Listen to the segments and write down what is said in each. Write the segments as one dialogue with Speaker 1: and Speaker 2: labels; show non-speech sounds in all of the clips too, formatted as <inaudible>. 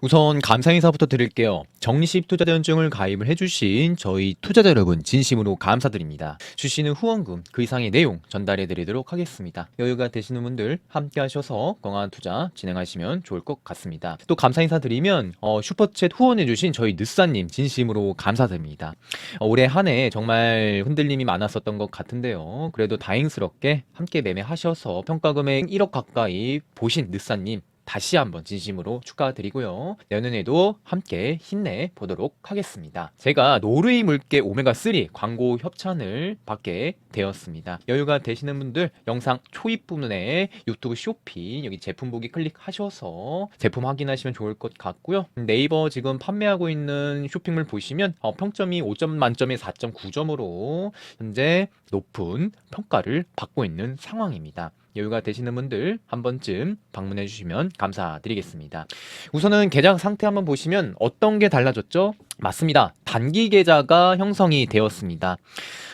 Speaker 1: 우선 감사 인사부터 드릴게요. 정식 투자자연증을 가입을 해주신 저희 투자자 여러분 진심으로 감사드립니다. 주시는 후원금 그 이상의 내용 전달해 드리도록 하겠습니다. 여유가 되시는 분들 함께 하셔서 건강한 투자 진행하시면 좋을 것 같습니다. 또 감사 인사 드리면 어, 슈퍼챗 후원해 주신 저희 느사님 진심으로 감사드립니다. 어, 올해 한 해 정말 흔들림이 많았었던 것 같은데요. 그래도 다행스럽게 함께 매매하셔서 평가 금액 1억 가까이 보신 느사님 다시 한번 진심으로 축하드리고요. 내년에도 함께 힘내 보도록 하겠습니다. 제가 노르웨이 물개 오메가3 광고 협찬을 받게 되었습니다. 여유가 되시는 분들 영상 초입 부분에 유튜브 쇼핑 여기 제품 보기 클릭하셔서 제품 확인하시면 좋을 것 같고요. 네이버 지금 판매하고 있는 쇼핑몰 보시면 어, 평점이 5점 만점에 4.9점으로 현재 높은 평가를 받고 있는 상황입니다. 여유가 되시는 분들 한 번쯤 방문해 주시면 감사드리겠습니다. 우선은 계좌 상태 한번 보시면 어떤 게 달라졌죠? 맞습니다. 단기 계좌가 형성이 되었습니다.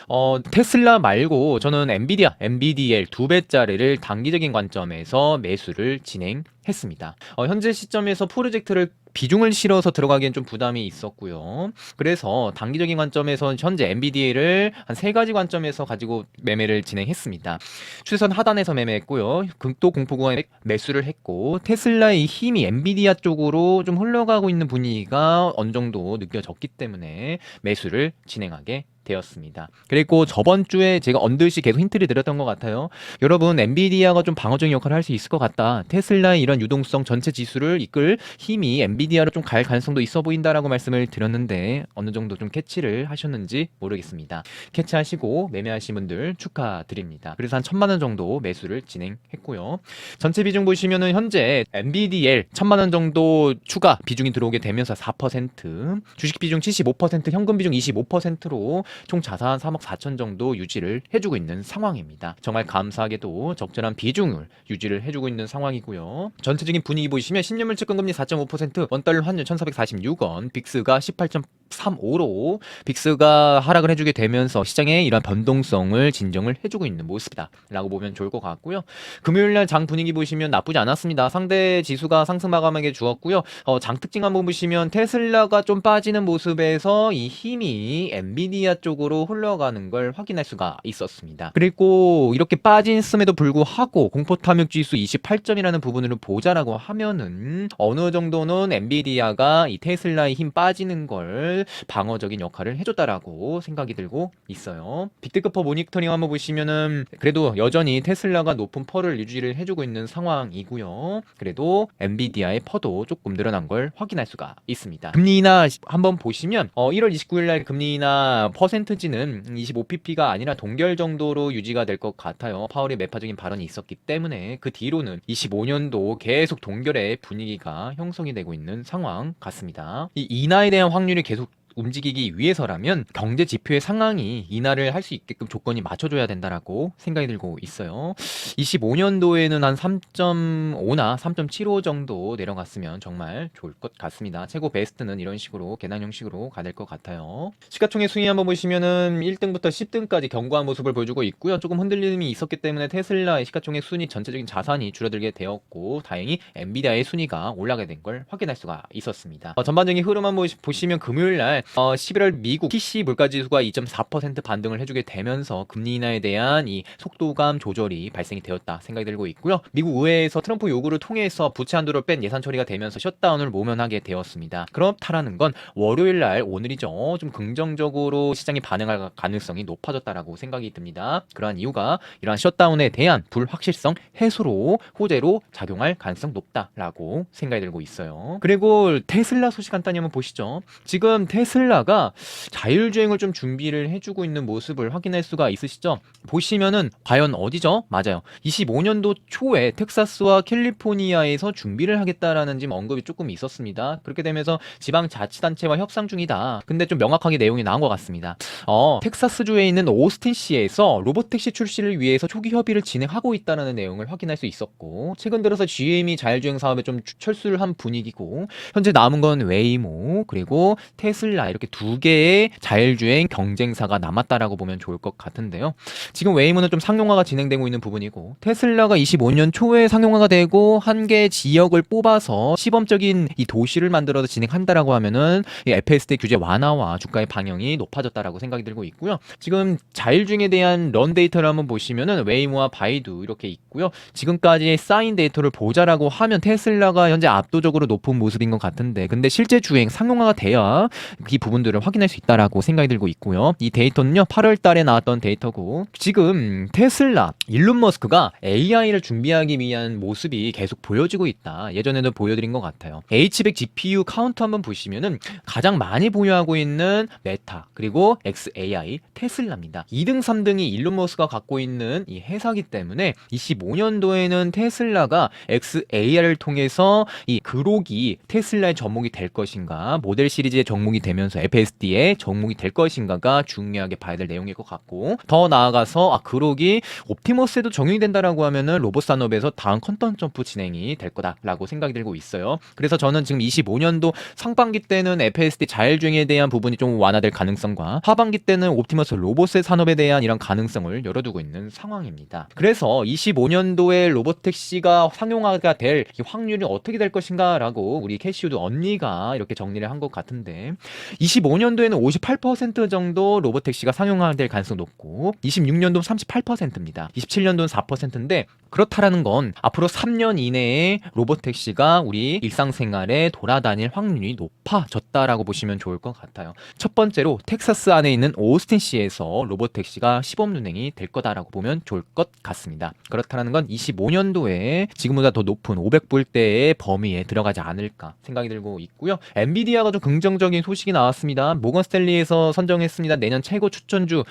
Speaker 1: 어, 테슬라 말고 저는 엔비디아, NVDL 두 배짜리를 단기적인 관점에서 매수를 진행했습니다. 어, 현재 시점에서 프로젝트를 비중을 실어서 들어가기엔 좀 부담이 있었고요. 그래서 단기적인 관점에서 현재 NVDA를 한 세 가지 관점에서 가지고 매매를 진행했습니다. 추세선 하단에서 매매했고요. 극도 공포 구간에 매수를 했고 테슬라의 힘이 엔비디아 쪽으로 좀 흘러가고 있는 분위기가 어느 정도 느껴졌기 때문에 매수를 진행하게 되었습니다. 그리고 저번 주에 제가 언듯이 계속 힌트를 드렸던 것 같아요. 여러분 엔비디아가 좀 방어적인 역할을 할 수 있을 것 같다. 테슬라의 이런 유동성 전체 지수를 이끌 힘이 엔비디아로 좀 갈 가능성도 있어 보인다라고 말씀을 드렸는데 어느 정도 좀 캐치를 하셨는지 모르겠습니다. 캐치하시고 매매하신 분들 축하드립니다. 그래서 한 천만 원 정도 매수를 진행했고요. 전체 비중 보시면은 현재 NBDL 천만 원 정도 추가 비중이 들어오게 되면서 4% 주식 비중 75% 현금 비중 25%로 총 자산 3억 4천 정도 유지를 해주고 있는 상황입니다. 정말 감사하게도 적절한 비중을 유지를 해주고 있는 상황이고요. 전체적인 분위기 보시면 10년물 채권금리 4.5% 원달러 환율 1,446원 빅스가 18.35로 빅스가 하락을 해주게 되면서 시장의 이런 변동성을 진정을 해주고 있는 모습이다 라고 보면 좋을 것 같고요. 금요일날 장 분위기 보시면 나쁘지 않았습니다. 상대 지수가 상승 마감하게 주었고요. 어, 장 특징 한번 보시면 테슬라가 좀 빠지는 모습에서 이 힘이 엔비디아 쪽으로 흘러가는 걸 확인할 수가 있었습니다. 그리고 이렇게 빠진음에도 불구하고 공포 탐욕 지수 28점이라는 부분을 보자라고 하면은 어느 정도는 엔비디아가 이 테슬라의 힘 빠지는 걸 방어적인 역할을 해줬다라고 생각이 들고 있어요. 빅테크퍼 모니터링 한번 보시면은 그래도 여전히 테슬라가 높은 퍼를 유지를 해주고 있는 상황이고요. 그래도 엔비디아의 퍼도 조금 늘어난 걸 확인할 수가 있습니다. 금리 인하 한번 보시면 어, 1월 29일 날 금리 인하 퍼센트지는 25pp가 아니라 동결 정도로 유지가 될 것 같아요. 파월의 매파적인 발언이 있었기 때문에 그 뒤로는 25년도 계속 동결의 분위기가 형성이 되고 있는 상황 같습니다. 이 인하에 대한 확률이 계속 움직이기 위해서라면 경제 지표의 상황이 인하를 할 수 있게끔 조건이 맞춰줘야 된다라고 생각이 들고 있어요. 25년도에는 한 3.5나 3.75 정도 내려갔으면 정말 좋을 것 같습니다. 최고 베스트는 이런 식으로 계단 형식으로 가야 될것 같아요. 시가총액 순위 한번 보시면은 1등부터 10등까지 견고한 모습을 보여주고 있고요. 조금 흔들림이 있었기 때문에 테슬라의 시가총액 순위 전체적인 자산이 줄어들게 되었고 다행히 엔비디아의 순위가 올라가게 된 걸 확인할 수가 있었습니다. 어, 전반적인 흐름 한번 보시- 보시면 금요일 날 어, 11월 미국 PC 물가지수가 2.4% 반등을 해주게 되면서 금리 인하에 대한 이 속도감 조절이 발생이 되었다 생각이 들고 있고요. 미국 의회에서 트럼프 요구를 통해서 부채 한도를 뺀 예산 처리가 되면서 셧다운을 모면하게 되었습니다. 그렇다라는 건 월요일 날 오늘이죠. 좀 긍정적으로 시장이 반응할 가능성이 높아졌다라고 생각이 듭니다. 그러한 이유가 이러한 셧다운에 대한 불확실성 해소로 호재로 작용할 가능성 높다라고 생각이 들고 있어요. 그리고 테슬라 소식 간단히 한번 보시죠. 지금 테슬라 가 자율주행을 좀 준비를 해주고 있는 모습을 확인할 수가 있으시죠? 보시면은 과연 어디죠? 맞아요. 25년도 초에 텍사스와 캘리포니아에서 준비를 하겠다라는 지금 언급이 조금 있었습니다. 그렇게 되면서 지방 자치단체와 협상 중이다. 근데 좀 명확하게 내용이 나온 것 같습니다. 어, 텍사스주에 있는 오스틴시에서 로봇택시 출시를 위해서 초기 협의를 진행하고 있다는 내용을 확인할 수 있었고 최근 들어서 GM이 자율주행 사업에 좀 철수를 한 분위기고 현재 남은 건 웨이모 그리고 테슬라 테슬라 이렇게 두 개의 자율주행 경쟁사가 남았다라고 보면 좋을 것 같은데요. 지금 웨이모는 좀 상용화가 진행되고 있는 부분이고 테슬라가 25년 초에 상용화가 되고 한 개의 지역을 뽑아서 시범적인 이 도시를 만들어서 진행한다라고 하면은 이 FSD 규제 완화와 주가의 방향이 높아졌다라고 생각이 들고 있고요. 지금 자율주행에 대한 런 데이터를 한번 보시면은 웨이모와 바이두 이렇게 있고요. 지금까지 쌓인 데이터를 보자라고 하면 테슬라가 현재 압도적으로 높은 모습인 것 같은데 근데 실제 주행 상용화가 돼야 이 부분들을 확인할 수 있다라고 생각이 들고 있고요. 이 데이터는요 8월 달에 나왔던 데이터고 지금 테슬라 일론 머스크가 AI를 준비하기 위한 모습이 계속 보여지고 있다. 예전에도 보여드린 것 같아요. H100 GPU 카운트 한번 보시면은 가장 많이 보유하고 있는 메타 그리고 XAI 테슬라입니다. 2등 3등이 일론 머스크가 갖고 있는 이 회사기 때문에 25년도에는 테슬라가 XAI를 통해서 이 그록이 테슬라의 접목이 될 것인가 모델 시리즈의 접목이 되면 서 FSD의 접목이 될 것인가가 중요하게 봐야 될 내용일 것 같고 더 나아가서 아 그록이 옵티머스에도 적용이 된다라고 하면은 로봇 산업에서 다음 컨턴 점프 진행이 될 거다라고 생각이 들고 있어요. 그래서 저는 지금 25년도 상반기 때는 FSD 자율주행에 대한 부분이 좀 완화될 가능성과 하반기 때는 옵티머스 로봇의 산업에 대한 이런 가능성을 열어두고 있는 상황입니다. 그래서 25년도에 로봇택시가 상용화가 될 확률이 어떻게 될 것인가라고 우리 캐시우드 언니가 이렇게 정리를 한 것 같은데 25년도에는 58% 정도 로봇 택시가 상용화될 가능성이 높고 26년도는 38%입니다. 27년도는 4%인데 그렇다라는 건 앞으로 3년 이내에 로봇 택시가 우리 일상생활에 돌아다닐 확률이 높아졌다라고 보시면 좋을 것 같아요. 첫 번째로 텍사스 안에 있는 오스틴시에서 로봇 택시가 시범 운행이 될 거다라고 보면 좋을 것 같습니다. 그렇다라는 건 25년도에 지금보다 더 높은 500불대의 범위에 들어가지 않을까 생각이 들고 있고요. 엔비디아가 좀 긍정적인 소식이 나왔습니다. 모건 스탠리에서 선정했습니다. 내년 최고 추천주로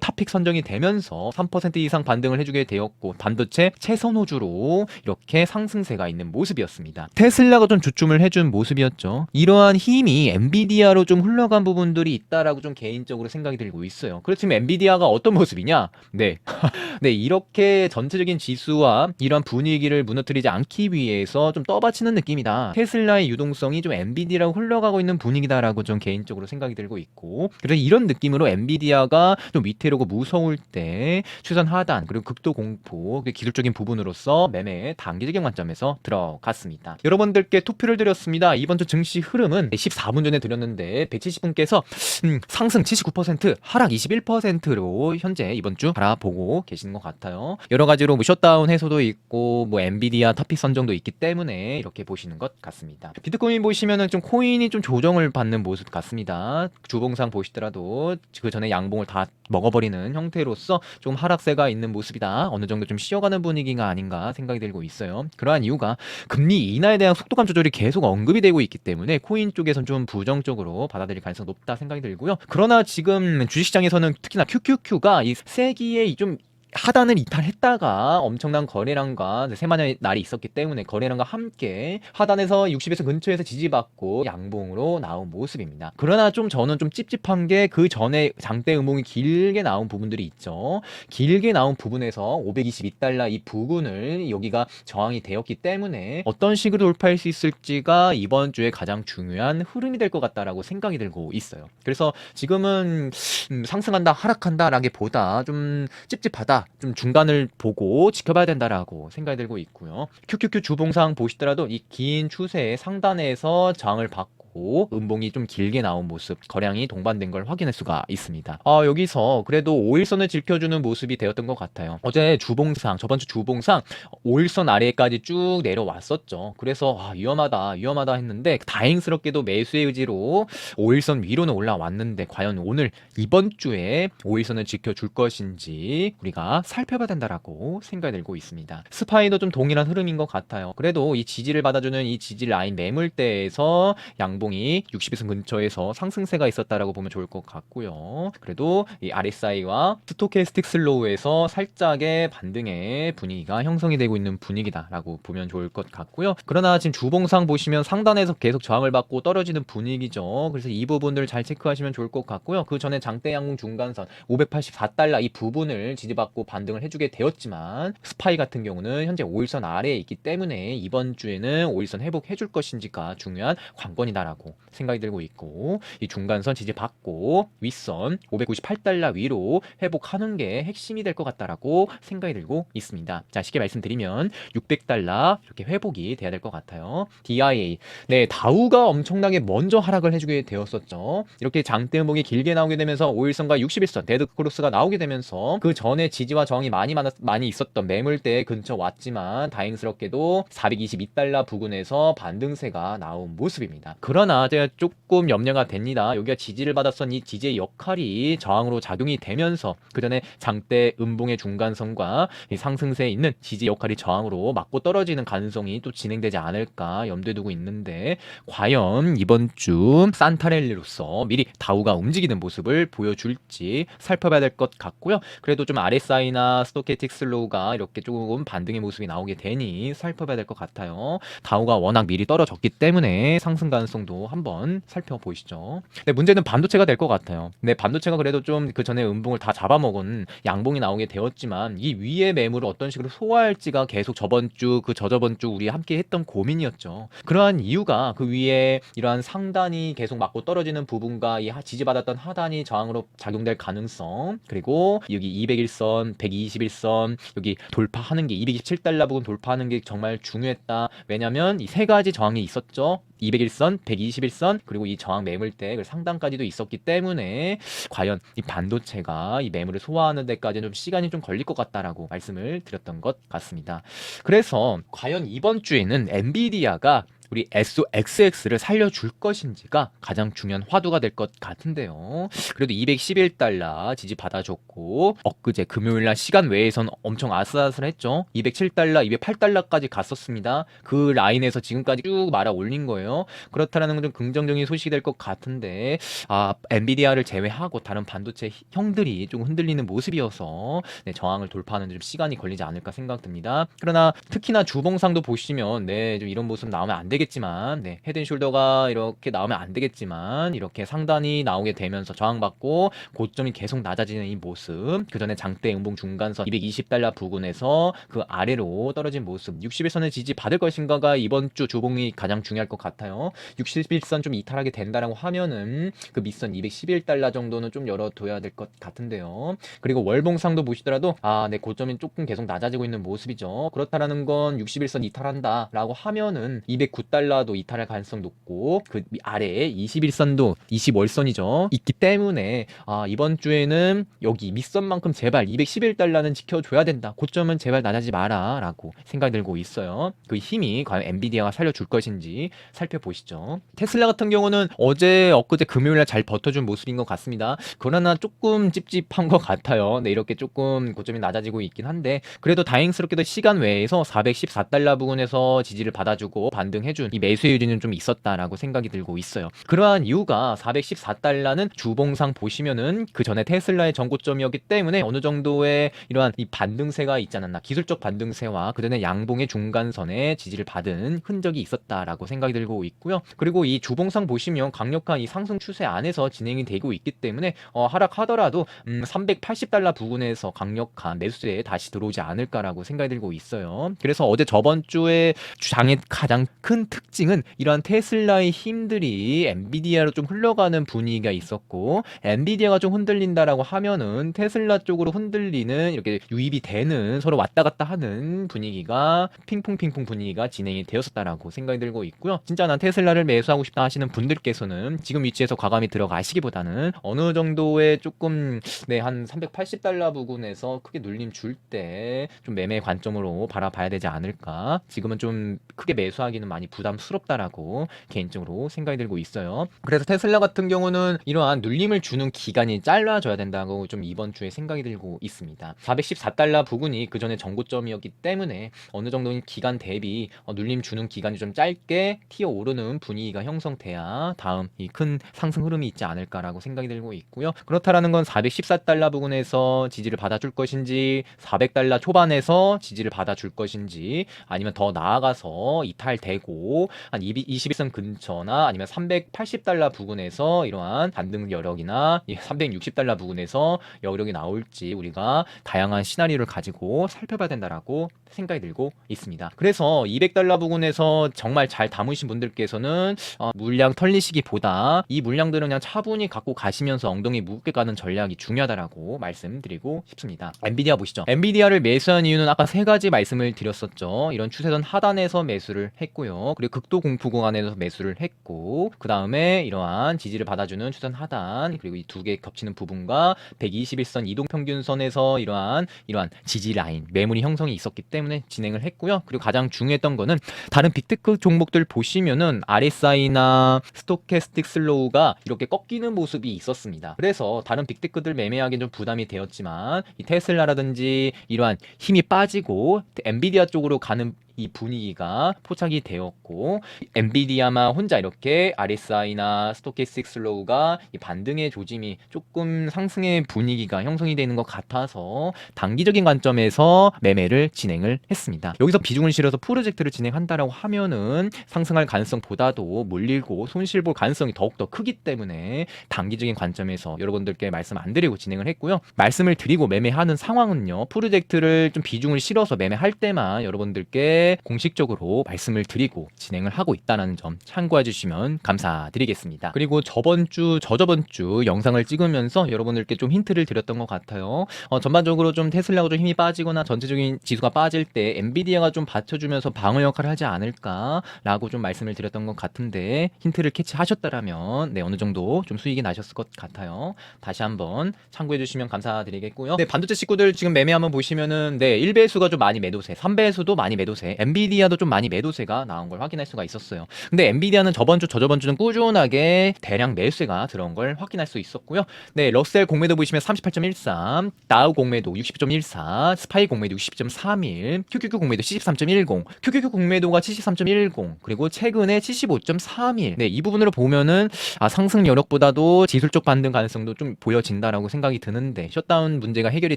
Speaker 1: 탑픽 선정이 되면서 3% 이상 반등을 해주게 되었고 반도체 최선호주로 이렇게 상승세가 있는 모습이었습니다. 테슬라가 좀 주춤을 해준 모습이었죠. 이러한 힘이 엔비디아로 좀 흘러간 부분들이 있다라고 좀 개인적으로 생각이 들고 있어요. 그렇지만 엔비디아가 어떤 모습이냐? 네. <laughs> 네, 이렇게 전체적인 지수와 이런 분위기를 무너뜨리지 않기 위해서 좀 떠받치는 느낌이다. 테슬라의 유동성이 좀 엔비디아로 흘러가고 있는 분위기다라고 좀 개인적으로 생각이 들고 있고 그래서 이런 느낌으로 엔비디아가 좀 위태로고 무서울 때 추선 하단 그리고 극도 공포 그 기술적인 부분으로서 매매 단기적인 관점에서 들어갔습니다. 여러분들께 투표를 드렸습니다. 이번 주 증시 흐름은 14분 전에 드렸는데 170분께서 음, 상승 79% 하락 21%로 현재 이번 주 바라보고 계시는 것 같아요. 여러 가지로 뭐 셧다운 해소도 있고 뭐 엔비디아 터픽 선정도 있기 때문에 이렇게 보시는 것 같습니다. 비트코인 보시면은 좀 코인이 좀 조정을 받는 모습 같습니다. 주봉상 보시더라도 그 전에 양봉을 다 먹어버리는 형태로서 좀 하락세가 있는 모습이다. 어느 정도 좀 쉬어가는 분 위기가 아닌가 생각이 들고 있어요. 그러한 이유가 금리 인하에 대한 속도감 조절이 계속 언급이 되고 있기 때문에 코인 쪽에선 좀 부정적으로 받아들일 가능성이 높다 생각이 들고요. 그러나 지금 주식시장에서는 특히나 QQQ가 이 세기의 좀 하단을 이탈했다가 엄청난 거래량과 세만의 날이 있었기 때문에 거래량과 함께 하단에서 60에서 근처에서 지지받고 양봉으로 나온 모습입니다. 그러나 좀 저는 좀 찝찝한 게 그 전에 장대 음봉이 길게 나온 부분들이 있죠. 길게 나온 부분에서 522달러 이 부분을 여기가 저항이 되었기 때문에 어떤 식으로 돌파할 수 있을지가 이번 주에 가장 중요한 흐름이 될 것 같다라고 생각이 들고 있어요. 그래서 지금은 음, 상승한다 하락한다라기보다 좀 찝찝하다 좀 중간을 보고 지켜봐야 된다라고 생각이 들고 있고요. QQQ 주봉상 보시더라도 이 긴 추세의 상단에서 저항을 받고 음봉이 좀 길게 나온 모습, 거량이 동반된 걸 확인할 수가 있습니다. 아, 여기서 그래도 5일선을 지켜주는 모습이 되었던 것 같아요. 어제 주봉상, 저번 주 주봉상 5일선 아래까지 쭉 내려왔었죠. 그래서 아, 위험하다, 위험하다 했는데 다행스럽게도 매수의 의지로 5일선 위로는 올라왔는데 과연 오늘 이번 주에 5일선을 지켜줄 것인지 우리가 살펴봐야 된다라고 생각이 들고 있습니다. 스파이도 좀 동일한 흐름인 것 같아요. 그래도 이 지지를 받아주는 이 지지 라인 매물대에서 양 봉이 60일선 근처에서 상승세가 있었다라고 보면 좋을 것 같고요. 그래도 이 RSI와 스토캐스틱 슬로우에서 살짝의 반등의 분위기가 형성이 되고 있는 분위기다라고 보면 좋을 것 같고요. 그러나 지금 주봉상 보시면 상단에서 계속 저항을 받고 떨어지는 분위기죠. 그래서 이 부분들 잘 체크하시면 좋을 것 같고요. 그 전에 장대 양궁 중간선 584달러 이 부분을 지지받고 반등을 해주게 되었지만 스파이 같은 경우는 현재 5일선 아래에 있기 때문에 이번 주에는 5일선 회복해줄 것인지가 중요한 관건이다라고 같다라고 생각이 들고 있고 이 중간선 지지 받고 윗선 598달러 위로 회복하는 게 핵심이 될 것 같다라고 생각이 들고 있습니다. 자 쉽게 말씀드리면 600달러 이렇게 회복이 돼야 될 것 같아요. DIA 네 다우가 엄청나게 먼저 하락을 해주게 되었었죠. 이렇게 장대 음봉이 길게 나오게 되면서 5일선과 61선 데드 크로스가 나오게 되면서 그 전에 지지와 저항이 많이 많았, 많이 있었던 매물대 근처 왔지만 다행스럽게도 422달러 부근에서 반등세가 나온 모습입니다. 그 러나 제가 조금 염려가 됩니다. 여기가 지지를 받았던 이 지지의 역할이 저항으로 작용이 되면서 그 전에 장대 음봉의 중간선과 이 상승세에 있는 지지 역할이 저항으로 맞고 떨어지는 가능성이 또 진행되지 않을까 염두에 두고 있는데 과연 이번 주 산타렐리로서 미리 다우가 움직이는 모습을 보여줄지 살펴봐야 될 것 같고요. 그래도 좀 RSI나 스토캐틱 슬로우가 이렇게 조금 반등의 모습이 나오게 되니 살펴봐야 될 것 같아요. 다우가 워낙 미리 떨어졌기 때문에 상승 가능성도 한번 살펴보시죠. 근데 문제는 반도체가 될 것 같아요. 근데 반도체가 그래도 좀 그 전에 음봉을 다 잡아먹은 양봉이 나오게 되었지만 이 위의 매물을 어떤 식으로 소화할지가 계속 저번 주 그 저저번 주 우리 함께 했던 고민이었죠. 그러한 이유가 그 위에 이러한 상단이 계속 맞고 떨어지는 부분과 이 하- 지지받았던 하단이 저항으로 작용될 가능성 그리고 여기 201선, 121선 여기 돌파하는 게 227달러 부분 돌파하는 게 정말 중요했다. 왜냐면 이 세 가지 저항이 있었죠. 201선, 121선 그리고 이 저항 매물대 그 상단까지도 있었기 때문에 과연 이 반도체가 이 매물을 소화하는 데까지는 좀 시간이 좀 걸릴 것 같다라고 말씀을 드렸던 것 같습니다. 그래서 과연 이번 주에는 엔비디아가 우리 SOXX를 살려줄 것인지가 가장 중요한 화두가 될 것 같은데요. 그래도 211달러 지지 받아줬고 엊그제 금요일날 시간 외에선 엄청 아슬아슬했죠. 207달러, 208달러까지 갔었습니다. 그 라인에서 지금까지 쭉 말아 올린 거예요. 그렇다라는 건 좀 긍정적인 소식이 될 것 같은데 아 엔비디아를 제외하고 다른 반도체 형들이 좀 흔들리는 모습이어서 네, 저항을 돌파하는 데좀 시간이 걸리지 않을까 생각됩니다. 그러나 특히나 주봉상도 보시면 네, 좀 이런 모습 나오면 안 되겠지만 네, 헤드앤숄더가 이렇게 나오면 안 되겠지만 이렇게 상단이 나오게 되면서 저항받고 고점이 계속 낮아지는 이 모습 그 전에 장대 음봉 중간선 220달러 부근에서 그 아래로 떨어진 모습 61선을 지지 받을 것인가가 이번 주 주봉이 가장 중요할 것 같아요 61선 좀 이탈하게 된다라고 하면은 그 밑선 211달러 정도는 좀 열어둬야 될 것 같은데요 그리고 월봉상도 보시더라도 아, 내 고점이 조금 계속 낮아지고 있는 모습이죠. 그렇다라는 건 61선 이탈한다라고 하면은 209 달러도 이탈할 가능성 높고 그 아래에 21선도 20월선이죠. 있기 때문에 아, 이번 주에는 여기 밑선만큼 제발 211달러는 지켜줘야 된다. 고점은 제발 낮아지 마라라고 생각이 들고 있어요. 그 힘이 과연 엔비디아가 살려줄 것인지 살펴보시죠. 테슬라 같은 경우는 어제 엊그제 금요일날 잘 버텨준 모습인 것 같습니다. 그러나 조금 찝찝한 것 같아요. 네, 이렇게 조금 고점이 낮아지고 있긴 한데 그래도 다행스럽게도 시간 외에서 414달러 부근에서 지지를 받아주고 반등해 준 이 매수의 유지는 좀 있었다라고 생각이 들고 있어요. 그러한 이유가 414달러는 주봉상 보시면은 그 전에 테슬라의 전고점이었기 때문에 어느 정도의 이러한 이 반등세가 있지 않았나 기술적 반등세와 그 전에 양봉의 중간선에 지지를 받은 흔적이 있었다라고 생각이 들고 있고요. 그리고 이 주봉상 보시면 강력한 이 상승 추세 안에서 진행이 되고 있기 때문에 어, 하락하더라도 음, 380달러 부근에서 강력한 매수세에 다시 들어오지 않을까라고 생각이 들고 있어요. 그래서 어제 저번 주에 장의 가장 큰 특징은 이러한 테슬라의 힘들이 엔비디아로 좀 흘러가는 분위기가 있었고 엔비디아가 좀 흔들린다라고 하면은 테슬라 쪽으로 흔들리는 이렇게 유입이 되는 서로 왔다 갔다 하는 분위기가 핑퐁 핑퐁 분위기가 진행이 되었었다라고 생각이 들고 있고요. 진짜 난 테슬라를 매수하고 싶다 하시는 분들께서는 지금 위치에서 과감히 들어가시기보다는 어느 정도의 조금 네, 한 380달러 부근에서 크게 눌림 줄 때 좀 매매 관점으로 바라봐야 되지 않을까. 지금은 좀 크게 매수하기는 많이 부담스럽다라고 개인적으로 생각이 들고 있어요. 그래서 테슬라 같은 경우는 이러한 눌림을 주는 기간이 짧아져야 된다고 좀 이번 주에 생각이 들고 있습니다. 414달러 부근이 그 전에 정고점이었기 때문에 어느 정도는 기간 대비 어, 눌림 주는 기간이 좀 짧게 튀어 오르는 분위기가 형성돼야 다음 이 큰 상승 흐름이 있지 않을까라고 생각이 들고 있고요. 그렇다라는 건 414달러 부근에서 지지를 받아줄 것인지 400달러 초반에서 지지를 받아줄 것인지 아니면 더 나아가서 이탈되고 있고 한 21선 근처나 아니면 380달러 부근에서 이러한 반등 여력이나 360달러 부근에서 여력이 나올지 우리가 다양한 시나리오를 가지고 살펴봐야 된다라고 생각이 들고 있습니다. 그래서 200달러 부근에서 정말 잘 담으신 분들께서는 어, 물량 털리시기보다 이 물량들은 그냥 차분히 갖고 가시면서 엉덩이 무겁게 가는 전략이 중요하다라고 말씀드리고 싶습니다. 엔비디아 보시죠. 엔비디아를 매수한 이유는 아까 세 가지 말씀을 드렸었죠. 이런 추세선 하단에서 매수를 했고요. 그리고 극도 공포 구간에서 매수를 했고 그 다음에 이러한 지지를 받아주는 추세선 하단 그리고 이 두 개 겹치는 부분과 121선 이동 평균선에서 이러한 이러한 지지 라인 매물이 형성이 있었기 때문에 진행을 했고요. 그리고 가장 중요했던 거는 다른 빅테크 종목들 보시면은 RSI나 스토캐스틱 슬로우가 이렇게 꺾이는 모습이 있었습니다. 그래서 다른 빅테크들 매매하기엔 좀 부담이 되었지만 이 테슬라라든지 이러한 힘이 빠지고 엔비디아 쪽으로 가는 이 분위기가 포착이 되었고 엔비디아만 혼자 이렇게 RSI나 스토캐스틱 슬로우가 이 반등의 조짐이 조금 상승의 분위기가 형성이 되는 것 같아서 단기적인 관점에서 매매를 진행을 했습니다. 여기서 비중을 실어서 프로젝트를 진행한다라고 하면은 상승할 가능성보다도 몰리고 손실 볼 가능성이 더욱더 크기 때문에 단기적인 관점에서 여러분들께 말씀 안 드리고 진행을 했고요. 말씀을 드리고 매매하는 상황은요. 프로젝트를 좀 비중을 실어서 매매할 때만 여러분들께 공식적으로 말씀을 드리고 진행을 하고 있다는 점 참고해 주시면 감사드리겠습니다. 그리고 저번 주, 저저번 주 영상을 찍으면서 여러분들께 좀 힌트를 드렸던 것 같아요. 어, 전반적으로 좀 테슬라가 좀 힘이 빠지거나 전체적인 지수가 빠질 때 엔비디아가 좀 받쳐주면서 방어 역할을 하지 않을까라고 좀 말씀을 드렸던 것 같은데 힌트를 캐치하셨다라면 네, 어느 정도 좀 수익이 나셨을 것 같아요. 다시 한번 참고해 주시면 감사드리겠고요. 네, 반도체 식구들 지금 매매 한번 보시면은 네, 1배수가 좀 많이 매도세, 3배수도 많이 매도세, 엔비디아도 좀 많이 매도세가 나온 걸 확인할 수가 있었어요. 근데 엔비디아는 저번 주, 저저번 주는 꾸준하게 대량 매수세가 들어온 걸 확인할 수 있었고요. 네, 러셀 공매도 보시면 38.13, 다우 공매도 60.14, 스파이 공매도 60.31, QQQ 공매도 73.10, QQQ 공매도가 73.10, 그리고 최근에 75.31. 네, 이 부분으로 보면은 아, 상승 여력보다도 지술적 반등 가능성도 좀 보여진다라고 생각이 드는데 셧다운 문제가 해결이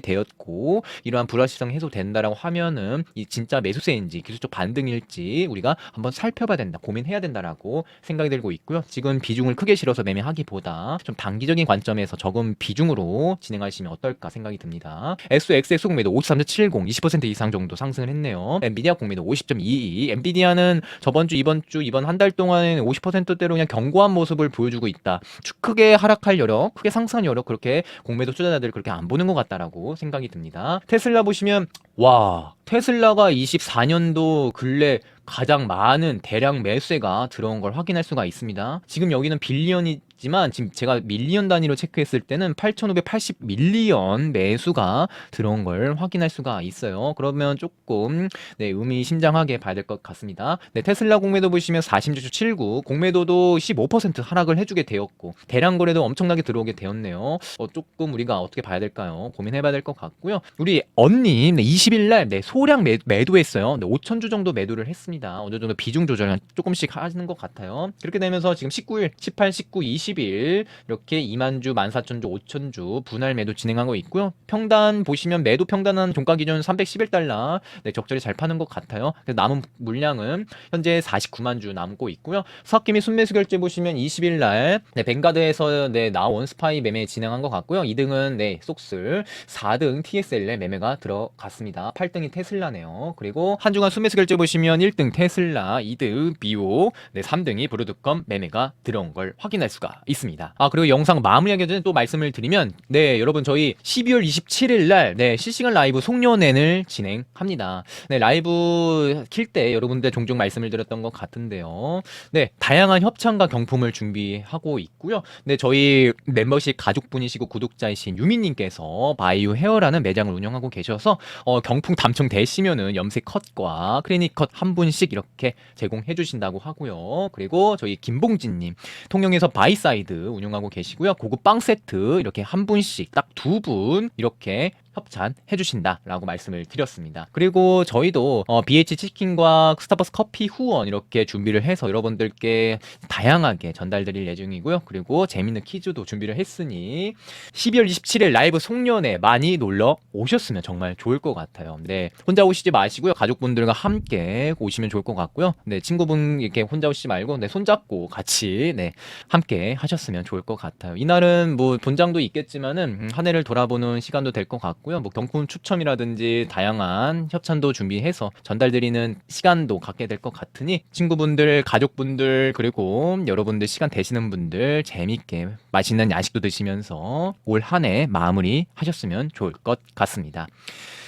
Speaker 1: 되었고 이러한 불확실성 해소된다라고 하면은 이 진짜 매수세인지 기술적 반등일지 우리가 한번 살펴봐야 된다, 고민해야 된다라고 생각이 들고 있고요. 지금 비중을 크게 실어서 매매하기보다 좀 단기적인 관점에서 적은 비중으로 진행하시면 어떨까 생각이 듭니다. SXX 공매도 53.70, 20% 이상 정도 상승을 했네요. 엔비디아 공매도 50.22. 엔비디아는 저번 주, 이번 주, 이번 한 달 동안에는 50%대로 그냥 견고한 모습을 보여주고 있다. 추- 크게 하락할 여력, 크게 상승할 여력 그렇게 공매도 투자자들 그렇게 안 보는 것 같다라고 생각이 듭니다. 테슬라 보시면 와 테슬라가 24년 도 근래 가장 많은 대량 매수세가 들어온 걸 확인할 수가 있습니다. 지금 여기는 빌리언이 지만 지금 제가 밀리언 단위로 체크했을 때는 8,580 밀리언 매수가 들어온 걸 확인할 수가 있어요. 그러면 조금 네, 의미심장하게 봐야 될 것 같습니다. 네, 테슬라 공매도 보시면 46.79 공매도도 15% 하락을 해주게 되었고 대량 거래도 엄청나게 들어오게 되었네요. 어, 조금 우리가 어떻게 봐야 될까요? 고민해봐야 될 것 같고요. 우리 언님 네, 20일 날 네, 소량 매, 매도했어요. 네, 5천 주 정도 매도를 했습니다. 어느 정도 비중 조절 조금씩 하시는 것 같아요. 그렇게 되면서 지금 19일, 18, 19, 20일 이렇게 2만 주, 14,000주, 5천 주 분할 매도 진행하고 있고요. 평단 보시면 매도 평단은 종가 기준 311달러 네, 적절히 잘 파는 것 같아요. 남은 물량은 현재 49만 주 남고 있고요. 사학기미 순매수 결제 보시면 20일 날 네, 뱅가드에서 네, 나온 스파이 매매 진행한 것 같고요. 2등은 네, 속슬, 4등 TSL에 매매가 들어갔습니다. 8등이 테슬라네요. 그리고 한 주간 순매수 결제 보시면 1등 테슬라, 2등 비오, 네, 3등이 브로드컴 매매가 들어온 걸 확인할 수가 있습니다. 아, 그리고 영상 마무리하기 전에 또 말씀을 드리면 네, 여러분 저희 12월 27일 날 네, 실시간 라이브 송년회를 진행합니다. 네, 라이브 킬 때 여러분들 종종 말씀을 드렸던 것 같은데요. 네, 다양한 협찬과 경품을 준비하고 있고요. 네, 저희 멤버십 가족분이시고 구독자이신 유미님께서 바이오 헤어라는 매장을 운영하고 계셔서 어, 경품 당첨되시면은 염색 컷과 클리닉 컷 한 분씩 이렇게 제공해 주신다고 하고요. 그리고 저희 김봉진님 통영에서 바이사 이드 운영하고 계시고요. 고급 빵 세트 이렇게 한 분씩 딱 두 분 이렇게 협찬해 주신다라고 말씀을 드렸습니다. 그리고 저희도 어, BH 치킨과 스타벅스 커피 후원 이렇게 준비를 해서 여러분들께 다양하게 전달드릴 예정이고요. 그리고 재밌는 퀴즈도 준비를 했으니 12월 27일 라이브 송년회 많이 놀러 오셨으면 정말 좋을 것 같아요. 네, 혼자 오시지 마시고요. 가족분들과 함께 오시면 좋을 것 같고요. 네, 친구분 이렇게 혼자 오시지 말고 네, 손잡고 같이 네, 함께 하셨으면 좋을 것 같아요. 이날은 뭐 본장도 있겠지만은 음, 한 해를 돌아보는 시간도 될 것 같고 요. 뭐 경품 추첨이라든지 다양한 협찬도 준비해서 전달드리는 시간도 갖게 될 것 같으니 친구분들, 가족분들 그리고 여러분들 시간 되시는 분들 재밌게 맛있는 야식도 드시면서 올 한 해 마무리 하셨으면 좋을 것 같습니다.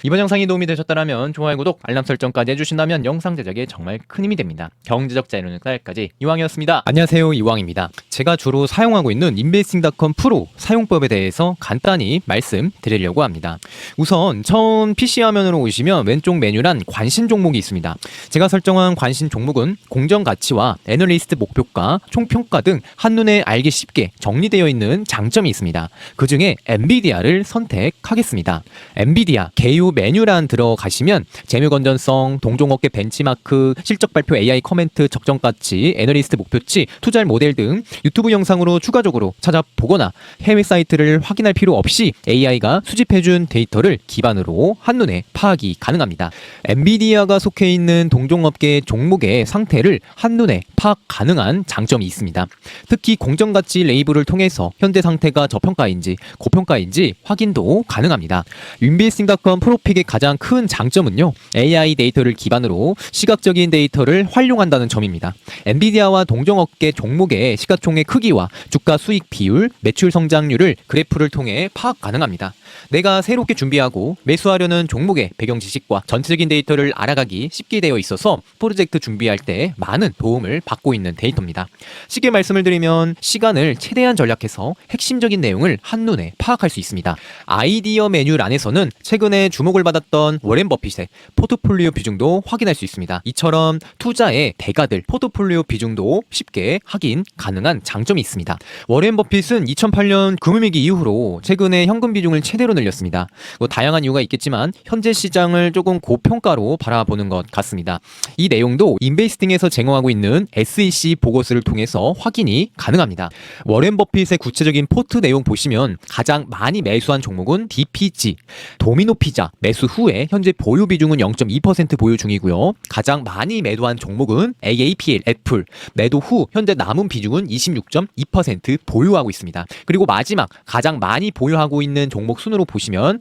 Speaker 1: 이번 영상이 도움이 되셨다면 좋아요, 구독, 알람 설정까지 해주신다면 영상 제작에 정말 큰 힘이 됩니다. 경제적 자유는 그날까지 이왕이었습니다. 안녕하세요, 이왕입니다. 제가 주로 사용하고 있는 인베이싱닷컴 프로 사용법에 대해서 간단히 말씀드리려고 합니다. 우선 처음 PC 화면으로 오시면 왼쪽 메뉴란 관심 종목이 있습니다. 제가 설정한 관심 종목은 공정 가치와 애널리스트 목표가, 총평가 등 한눈에 알기 쉽게 정리되어 있는 장점이 있습니다. 그 중에 엔비디아를 선택하겠습니다. 엔비디아 개요 메뉴란 들어가시면 재무 건전성, 동종업계 벤치마크, 실적 발표 AI 커멘트, 적정 가치, 애널리스트 목표치, 투자할 모델 등 유튜브 영상으로 추가적으로 찾아보거나 해외 사이트를 확인할 필요 없이 AI가 수집해준 데이터를 기반으로 한눈에 파악이 가능합니다. 엔비디아가 속해 있는 동종업계 종목의 상태를 한눈에 파악 가능한 장점이 있습니다. 특히 공정가치 레이블을 통해서 현재 상태가 저평가인지 고평가인지 확인도 가능합니다. 윈비스팅닷컴 프로픽의 가장 큰 장점은요. AI 데이터를 기반으로 시각적인 데이터를 활용한다는 점입니다. 엔비디아와 동종업계 종목의 시가총액 크기와 주가 수익 비율, 매출 성장률을 그래프를 통해 파악 가능합니다. 내가 새 롭게 준비하고 매수하려는 종목의 배경 지식과 전체적인 데이터를 알아가기 쉽게 되어 있어서 프로젝트 준비할 때 많은 도움을 받고 있는 데이터입니다. 쉽게 말씀을 드리면 시간을 최대한 전략해서 핵심적인 내용을 한눈에 파악할 수 있습니다. 아이디어 메뉴 란에서는 최근에 주목을 받았던 워렌 버핏의 포트폴리오 비중도 확인할 수 있습니다. 이처럼 투자의 대가들 포트폴리오 비중도 쉽게 확인 가능한 장점이 있습니다. 워렌 버핏은 2008년 금융위기 이후로 최근에 현금 비중을 최대로 늘렸습니다. 뭐 다양한 이유가 있겠지만 현재 시장을 조금 고평가로 바라보는 것 같습니다. 이 내용도 인베이스팅에서 제공하고 있는 SEC 보고서를 통해서 확인이 가능합니다. 워렌 버핏의 구체적인 포트 내용 보시면 가장 많이 매수한 종목은 DPG, 도미노 피자 매수 후에 현재 보유 비중은 0.2% 보유 중이고요. 가장 많이 매도한 종목은 AAPL, 애플 매도 후 현재 남은 비중은 26.2% 보유하고 있습니다. 그리고 마지막 가장 많이 보유하고 있는 종목 순으로 보시면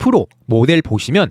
Speaker 1: 프로 모델 보시면